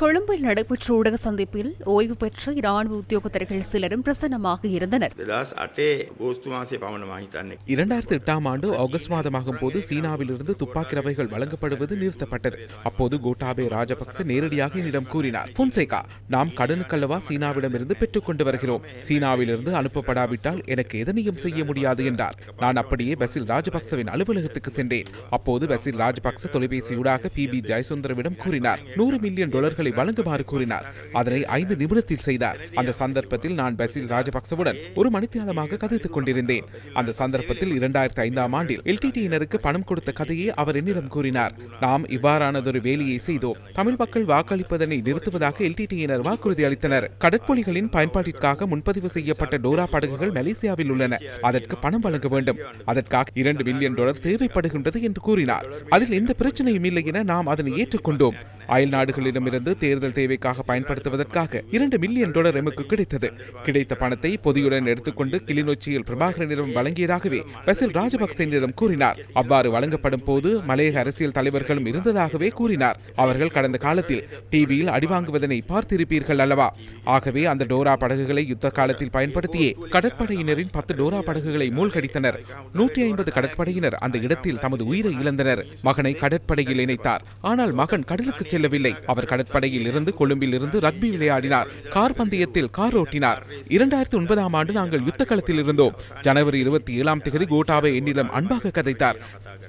கொழும்பில் நடைபெற்ற ஊடக சந்திப்பில் ஓய்வு பெற்ற இராணுவ உத்தியோகத்தர்கள் சிலரும் பிரசன்னமாக இருந்தனர். இரண்டாயிரத்தி எட்டாம் ஆண்டு ஆகஸ்ட் மாதமாகும் போது சீனாவிலிருந்து துப்பாக்கி ரவைகள் வழங்கப்படுவது நிறுத்தப்பட்டது. அப்போது கோட்டாபே ராஜபக்ச நேரடியாக என்னிடம் கூறினார் புன்சேகா நாம் கடனுக்கல்லவா சீனாவிடமிருந்து பெற்றுக் கொண்டு வருகிறோம். சீனாவிலிருந்து அனுப்பப்படாவிட்டால் எனக்கு எதனையும் செய்ய முடியாது என்றார். நான் அப்படியே பசில் ராஜபக்சவின் அலுவலகத்துக்கு சென்றேன். அப்போது பசில் ராஜபக்ச தொலைபேசியூடாக பி. பி. ஜெயசுந்தரவிடம் கூறினார் நூறு மில்லியன் டாலர்களை வழங்குமாறு கூறினார். அதனை ஐந்து நிமிடத்தில் செய்தார். அந்த சந்தர்ப்பத்தில் நான் பசில் ராஜபக்சவுடன் ஒரு மணித்தியாலமாக கதைத்துக் கொண்டிருந்தேன். அந்த சந்தர்ப்பத்தில் இரண்டாயிரத்தி ஐந்தாம் ஆண்டில் எல்டிடியினருக்கு பணம் கொடுத்த கதையை அவர் என்னிடம் கூறினார். நாம் இவ்வாறானதொரு வேலையை செய்தோம். தமிழ் மக்கள் வாக்களிப்பதனை நிறுத்துவதாக எல்டிடியினர் வாக்குறுதி அளித்தனர். கடற்பொலிகளின் பயன்பாட்டிற்காக முன்பதிவு செய்யப்பட்ட டோரா படகுகள் மலேசியாவில் உள்ளன. அதற்கு பணம் வழங்க வேண்டும். அதற்காக இரண்டு மில்லியன் டாலர் தேவைப்படுகின்றது என்று கூறினார். அதில் எந்த பிரச்சனையும் இல்லை என நாம் அதனை ஏற்றுக்கொண்டோம். அயல் நாடுகளிடமிருந்து தேர்தல் தேவைக்காக பயன்படுத்துவதற்காக இரண்டு மில்லியன் டாலர் எமக்கு கிடைத்தது. கிடைத்த பணத்தை பொதியுடன் எடுத்துக்கொண்டு கிளிநொச்சியில் பிரபாகரனிடம் வழங்கியதாகவே பசில் ராஜபக்சேனிடம் கூறினார். அவ்வாறு வழங்கப்படும் போது மலையக அரசியல் தலைவர்களும் இருந்ததாகவே கூறினார். அவர்கள் கடந்த காலத்தில் டிவியில் அடிவாங்குவதனை பார்த்திருப்பீர்கள் அல்லவா? ஆகவே அந்த டோரா படகுகளை யுத்த காலத்தில் பயன்படுத்தியே கடற்படையினரின் பத்து டோரா படகுகளை மூழ்கடித்தனர். நூற்றி ஐம்பது கடற்படையினர் அந்த இடத்தில் தமது உயிரை இழந்தனர். மகனை கடற்படையில் இணைத்தார். ஆனால் மகன் கடலுக்கு செல்லவில்லை. அவர் கடற்படையில் இருந்து கொழும்பில் இருந்து ரக்பி விளையாடினார். கார் பந்தயத்தில் கார் ஓட்டினார். இரண்டாயிரத்தி ஒன்பதாம் ஆண்டு நாங்கள் யுத்த களத்தில் இருந்தோம். ஜனவரி இருபத்தி ஏழாம் தேதி கோட்டாவை என்னிடம் அன்பாக கதைத்தார்.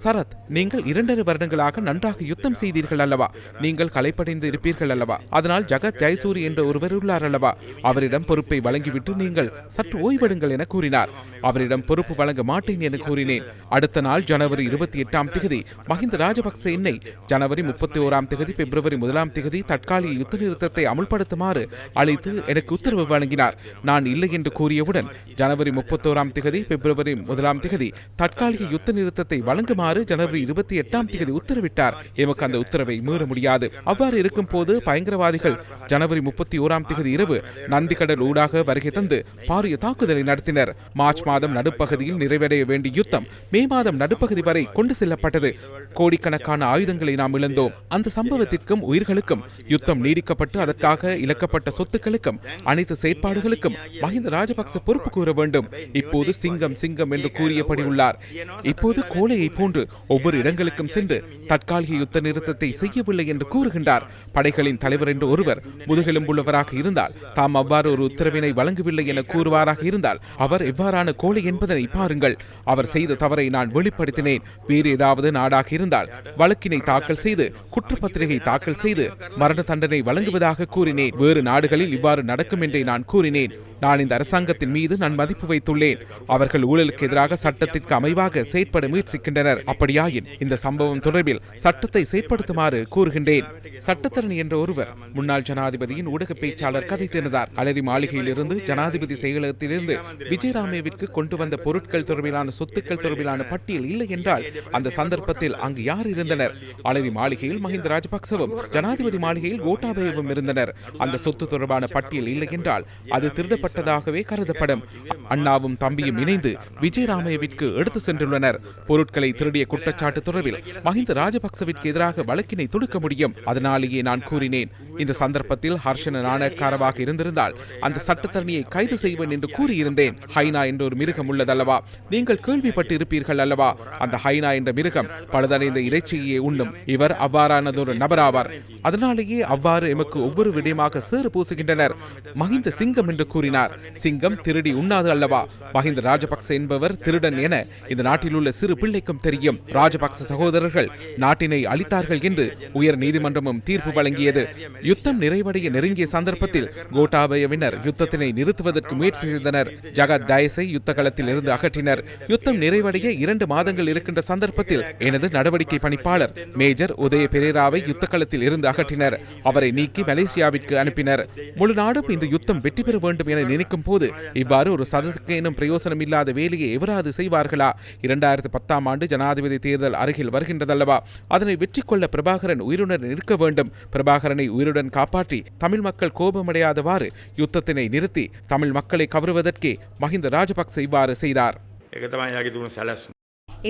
சரத் நீங்கள் இரண்டரை வருடங்களாக நன்றாக யுத்தம் செய்தீர்கள் அல்லவா? நீங்கள் கலைப்படைந்து இருப்பீர்கள் அல்லவா? அதனால் ஜகத் ஜெயசூரி என்ற ஒருவர் உள்ளார் அல்லவா? அவரிடம் பொறுப்பை வழங்கிவிட்டு நீங்கள் சற்று ஓய்வெடுங்கள் என கூறினார். அவரிடம் பொறுப்பு வழங்க மாட்டேன் என கூறினேன். அடுத்த நாள் ஜனவரி இருபத்தி எட்டாம் தேதி மஹிந்த ராஜபக்சே என்னை ஜனவரி முப்பத்தி ஓராம் தேதி பிப்ரவரி பிப்ரவரி முதலாம் தேதி தற்காலிக யுத்த நிறுத்தத்தை அமுல்படுத்துமாறு அழைத்து எனக்கு உத்தரவு வழங்கினார். நான் இல்லை என்று கூறியவுடன் ஜனவரி முப்பத்தோராம் தேதி பிப்ரவரி முதலாம் தேதி தற்காலிக யுத்த நிறுத்தத்தை வழங்குமாறு ஜனவரி இருபத்தி எட்டாம் தேதி உத்தரவிட்டார். எமக்கு அந்த உத்தரவை மீற முடியாது. அவ்வாறு இருக்கும் போது பயங்கரவாதிகள் ஜனவரி முப்பத்தி ஓராம் தேதி இரவு நந்திக்கடல் ஊடாக வருகை தந்து பாரிய தாக்குதலை நடத்தினர். மார்ச் மாதம் நடுப்பகுதியில் நிறைவடைய வேண்டிய யுத்தம் மே மாதம் நடுப்பகுதி வரை கொண்டு செல்லப்பட்டது. கோடிக்கணக்கான ஆயுதங்களை நாம் இழந்தோம். அந்த சம்பவத்திற்கு மக்களுக்கும் உயிர்களுக்கும். யுத்தம் நீடிக்கப்பட்டு அதற்காக இழக்கப்பட்ட சொத்துக்களுக்கும் அனைத்து செயற்பாடுகளுக்கும் மஹிந்த ராஜபக்ச பொறுப்பு கூற வேண்டும். இப்போது சிங்கம் சிங்கம் என்று கூறியபடி உள்ளார். இப்போது கோலையை போன்று ஒவ்வொரு இடங்களுக்கும் சென்று தற்காலிக யுத்த நிறுத்தத்தை செய்யவில்லை என்று கூறுகின்றார். படைகளின் தலைவர் என்று ஒருவர் முதுகெலும்புள்ளவராக இருந்தால் தாம் அவ்வாறு ஒரு உத்தரவினை வழங்கவில்லை என கூறுவாராக இருந்தால் அவர் எவ்வாறான கோழை என்பதனை பாருங்கள். அவர் செய்த தவறை நான் வெளிப்படுத்தினேன். வேறு ஏதாவது நாடாக இருந்தால் வழக்கினை தாக்கல் செய்து குற்றப்பத்திரிகை தாக்கல் செய்து மரண தண்டனை வழங்குவதாக கூறினேன். வேறு நாடுகளில் இவ்வாறு நடக்கும் என்றே நான் கூறினேன். நான் இந்த அரசாங்கத்தின் மீது நான் மதிப்பு வைத்துள்ளேன். அவர்கள் ஊழலுக்கு எதிராக சட்டத்திற்கு அமைவாக செயற்பட முயற்சிக்கின்றனர். அப்படியாயின் இந்த சம்பவம் தொடர்பில் சட்டத்தை செயற்படுத்துமாறு கூறுகின்றேன். சட்டத்தரணி என்ற ஒருவர் முன்னாள் ஜனாதிபதியின் ஊடக பேச்சாளர் திறந்தார். அலரி மாளிகையிலிருந்து ஜனாதிபதி செயலகத்திலிருந்து விஜயராமேவிற்கு கொண்டு வந்த பொருட்கள் தொடர்பிலான சொத்துக்கள் தொடர்பிலான பட்டியல் இல்லை என்றால் அந்த சந்தர்ப்பத்தில் அங்கு யார் இருந்தனர்? அலரி மாளிகையில் மஹிந்த ராஜபக்சவும் ஜனாதிபதி மாளிகையில் கோட்டாபயவும் இருந்தனர். அந்த சொத்து தொடர்பான பட்டியல் இல்லை என்றால் அது திருடப்பட்ட செய்யப்பட்டதாகவே கருதப்படும். அண்ணாவும் தம்பியும் இணைந்து விஜயராமயவிற்கு எடுத்து சென்றுள்ளனர். பொருட்களை திருடிய குற்றச்சாட்டு தொடர்பில் மஹிந்த ராஜபக்சவிற்கு எதிராக வழக்கினை தொடுக்க முடியும். அதனாலேயே நான் கூறினேன். இந்த சந்தர்ப்பத்தில் ஹர்ஷன நாணயக்காரவாக இருந்திருந்தால் அந்த சட்டத்தரணியை கைது செய்வேன் என்று கூறியிருந்தேன். ஹைனா என்ற ஒரு மிருகம் உள்ளதல்லவா? நீங்கள் கேள்விப்பட்டு இருப்பீர்கள் அல்லவா? அந்த ஹைனா என்ற மிருகம் பழுதடைந்த இறைச்சியை உண்ணும். இவர் அவ்வாறானதொரு நபராவார். அதனாலேயே அவ்வாறு எமக்கு ஒவ்வொரு விடயமாக சேறு பூசுகின்றனர். மஹிந்த சிங்கம் என்று கூறினார். கூறினார். சிங்கம் திருடி உண்ணாது அல்லவா? மஹிந்த ராஜபக்ச என்பவர் திருடன் என இந்த நாட்டில் உள்ள சிறு பிள்ளைக்கும் தெரியும். ராஜபக்ச சகோதரர்கள் நாட்டினை அளித்தார்கள் என்று உயர் நீதிமன்றமும் தீர்ப்பு வழங்கியது. யுத்தம் நிறைவடைய நெருங்கிய சந்தர்ப்பத்தில் கோட்டாபயவினர் யுத்தத்தினை நிறுத்துவதற்கு முயற்சி செய்தனர். ஜகத் தயசை யுத்த களத்தில் இருந்து அகற்றினர். யுத்தம் நிறைவடைய இரண்டு மாதங்கள் இருக்கின்ற சந்தர்ப்பத்தில் எனது நடவடிக்கை பணிப்பாளர் மேஜர் உதய பெரேராவை யுத்த களத்தில் இருந்து அகற்றினர். அவரை நீக்கி மலேசியாவிற்கு அனுப்பினர். முழு நாடும் இந்த யுத்தம் வெற்றி பெற வேண்டும் என நினைக்கும் போது இவ்வாறு ஒரு சதத்துக்கேனும் பிரயோசனம் இல்லாத வேலையை எவராது செய்வார்களா இரண்டாயிரத்தி பத்தாம் ஆண்டு ஜனாதிபதி தேர்தல் அருகில் வருகின்றதல்லவா அதனை வெற்றி கொள்ள பிரபாகரன் உயிருடன் இருக்க வேண்டும் பிரபாகரனை உயிருடன் காப்பாற்றி தமிழ் மக்கள் கோபமடையாதவாறு யுத்தத்தினை நிறுத்தி தமிழ் மக்களை கவருவதற்கே மஹிந்த ராஜபக்ச இவ்வாறு செய்தார் එක තමයි යාගේ තුුණු සැලස්ම.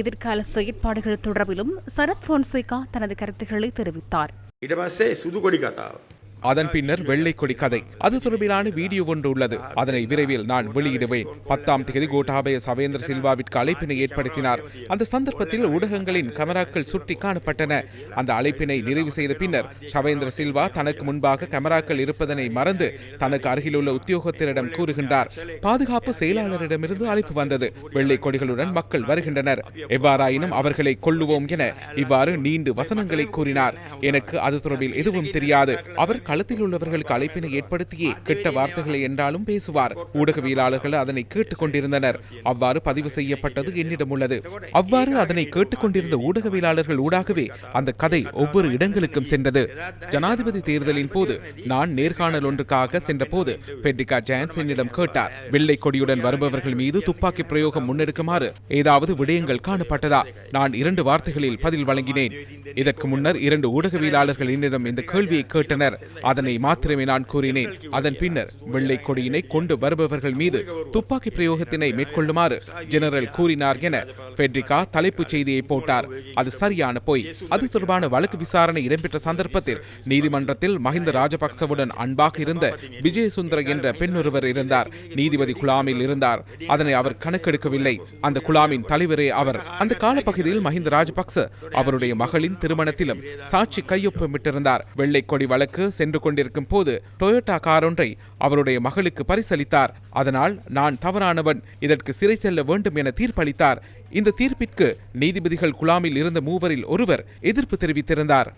எதிர்கால செயற்பாடுகள் தொடர்பிலும் சரத் பொன்சேகா தனது கருத்துக்களை தெரிவித்தார். ඉට පස්සේ සුදු කොඩි කතාව. அதன் பின்னர் வெள்ளை கொடி கதை. அது தொடர்பிலான வீடியோ ஒன்று உள்ளது. அதனை விரைவில் நான் வெளியிடுவேன். பத்தாம் தேதி கோட்டாபய சவேந்திர சில்வாவிற்கு அழைப்பினை ஏற்படுத்தினார். அந்த சந்தர்ப்பத்தில் ஊடகங்களின் கமராக்கள் சுட்டி காணப்பட்டன. அந்த அழைப்பினை நிறைவு செய்த பின்னர் சவேந்திர சில்வா தனக்கு முன்பாக கமராக்கள் இருப்பதனை மறந்து தனக்கு அருகிலுள்ள உத்தியோகத்தரிடம் கூறுகின்றார். பாதுகாப்பு செயலாளரிடமிருந்து அழைப்பு வந்தது. வெள்ளை கொடிகளுடன் மக்கள் வருகின்றனர். எவ்வாறாயினும் அவர்களை கொள்ளுவோம் என இவ்வாறு நீண்டு வசனங்களை கூறினார். எனக்கு அது தொடர்பில் எதுவும் தெரியாது. அவர் களத்தில் உள்ளவர்களுக்கு அழைப்பினை ஏற்படுத்தியே கெட்ட வார்த்தைகளை என்றாலும் பேசுவார். ஊடகவியலாளர்கள் அதனை கேட்டுக் கொண்டிருந்தனர் அவ்வாறு பதிவு செய்யப்பட்டது என்னிடம் உள்ளது. அவ்வாறு அதனை கேட்டுக்கொண்டிருந்த ஊடகவியலாளர்கள் ஊடாகவே அந்த கதை ஒவ்வொரு இடங்களுக்கும் சென்றது. ஜனாதிபதி தேர்தலின் போது நான் நேர்காணல் ஒன்றுக்காக சென்றபோது பெட்ரிகா ஜான்ஸ் என்னிடம் கேட்டார். வெள்ளை கொடியுடன் வருபவர்கள் மீது துப்பாக்கி பிரயோகம் முன்னெடுக்குமாறு ஏதாவது விடயங்கள் காணப்பட்டதா? நான் இரண்டு வார்த்தைகளில் பதில் வழங்கினேன். இதற்கு முன்னர் இரண்டு ஊடகவியலாளர்கள் என்னிடம் இந்த கேள்வியை கேட்டனர். அதனை மாத்திரமே நான் கூறினேன். அதன் பின்னர் வெள்ளை கொடியினை கொண்டு வருபவர்கள் மீது துப்பாக்கி பிரயோகத்தினை மேற்கொள்ளுமாறு ஜெனரல் கூறினார் என பெட்ரிகா தலைப்புச் செய்தியை போட்டார். அது சரியான பொய். அது தொடர்பான வழக்கு விசாரணை இடம்பெற்ற சந்தர்ப்பத்தில் நீதிமன்றத்தில் மஹிந்த ராஜபக்சவுடன் அன்பாக இருந்த விஜயசுந்தர என்ற பெண்ணொருவர் இருந்தார். நீதிபதி குலாமில் இருந்தார். அதனை அவர் கணக்கெடுக்கவில்லை. அந்த குலாமின் தலைவரே அவர். அந்த காலப்பகுதியில் மஹிந்த ராஜபக்ச அவருடைய மகளின் திருமணத்திலும் சாட்சி கையொப்பமிட்டிருந்தார். வெள்ளை கொடி வழக்கு சென்று கொண்டிருக்கும் போது டொயோட்டா கார் ஒன்றை அவருடைய மகளுக்கு பரிசளித்தார். அதனால் நான் தவறானவன் இதற்கு சிறை செல்ல வேண்டும் என தீர்ப்பளித்தார். இந்த தீர்ப்பிற்கு நீதிபதிகள் குலாமில் இருந்த மூவரில் ஒருவர் எதிர்ப்பு தெரிவித்திருந்தார்.